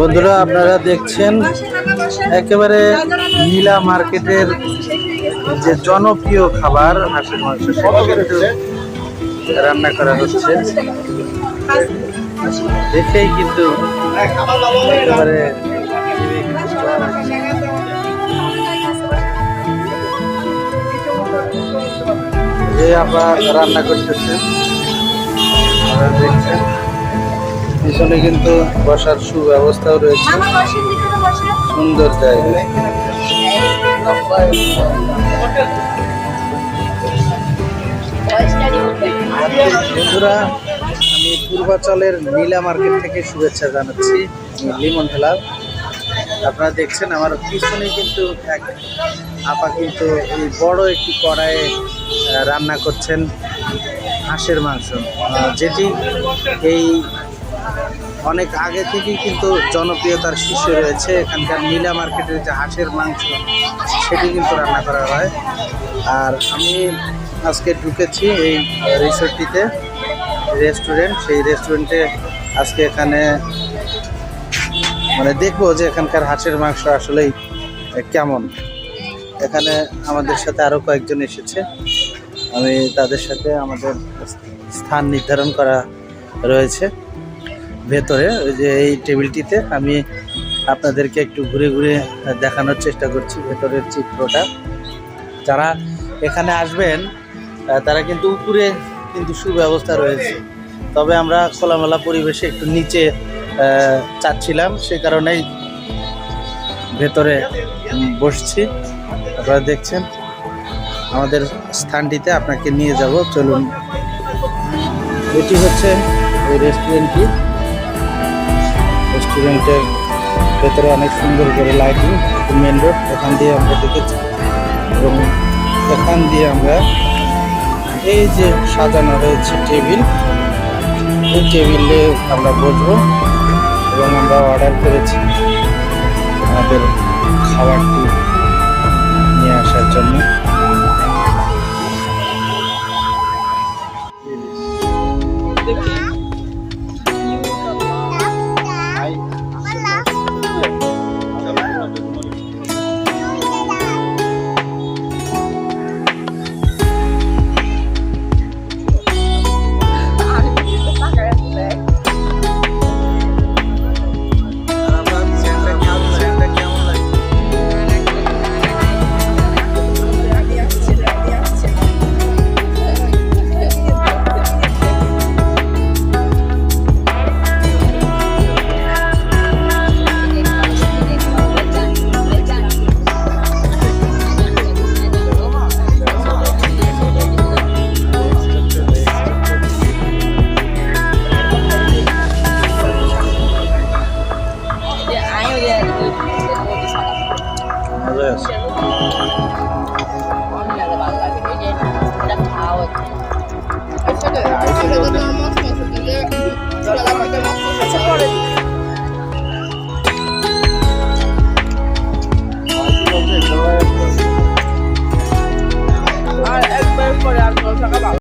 বন্ধুরা, আপনারা দেখছেন একেবারে নীলা মার্কেটের যে জনপ্রিয় খাবার, হাঁসের মাংস, সেটা রান্না করা হচ্ছে। দেখেই কিন্তু একেবারে যে আবার রান্না করতেছেন দেখছেন। পিছনে কিন্তু বসার সুব্যবস্থাও রয়েছে। সুন্দর জায়গা। বন্ধুরা আমি পূর্বাচলের নীলা মার্কেট থেকে শুভেচ্ছা জানাচ্ছি লিমন হেলাল। আপনারা দেখছেন আমার পিছনে কিন্তু এক আপা কিন্তু এই বড় একটি কড়াইয়ে রান্না করছেন হাঁসের মাংস। যেটি এই অনেক আগে থেকেই কিন্তু জনপ্রিয়তার শীর্ষে রয়েছে এখানকার নীলা মার্কেটের যে হাঁসের মাংস, সেটি কিন্তু রান্না করা হয়। আর আমি আজকে ঢুকেছি এই রিসোর্টটিতে, রেস্টুরেন্ট। সেই রেস্টুরেন্টে আজকে এখানে মানে দেখব যে এখানকার হাঁসের মাংস আসলেই কেমন। এখানে আমাদের সাথে আরও কয়েকজন এসেছে। আমি তাদের সাথে আমাদের স্থান নির্ধারণ করা রয়েছে। ভেতরে, ওই যে এই টেবিলটিতে আমি আপনাদেরকে একটু ঘুরে ঘুরে দেখানোর চেষ্টা করছি ভেতরের চিত্রটা। যারা এখানে আসবেন তারা কিন্তু উপরে কিন্তু সুব্যবস্থা রয়েছে। তবে আমরা খোলামেলা পরিবেশে একটু নিচে চাচ্ছিলাম, সে কারণেই ভেতরে বসছি। আপনারা দেখছেন, আমাদের স্থানটিতে আপনাকে নিয়ে যাব। চলুন, এটি হচ্ছে ওই রেস্টুরেন্টটি রেস্টুরেন্টের ভেতরে অনেক সুন্দর করে লাইটিং মেন রোড এখান দিয়ে আমরা দেখেছি। এবং এখান দিয়ে আমরা এই যে সাজানো রয়েছে টেবিল এই টেবিলে আমরা বসবো এবং আমরা অর্ডার করেছি আমাদের খাবারটি নিয়ে আসার জন্য। 现在都是里面的吧应该个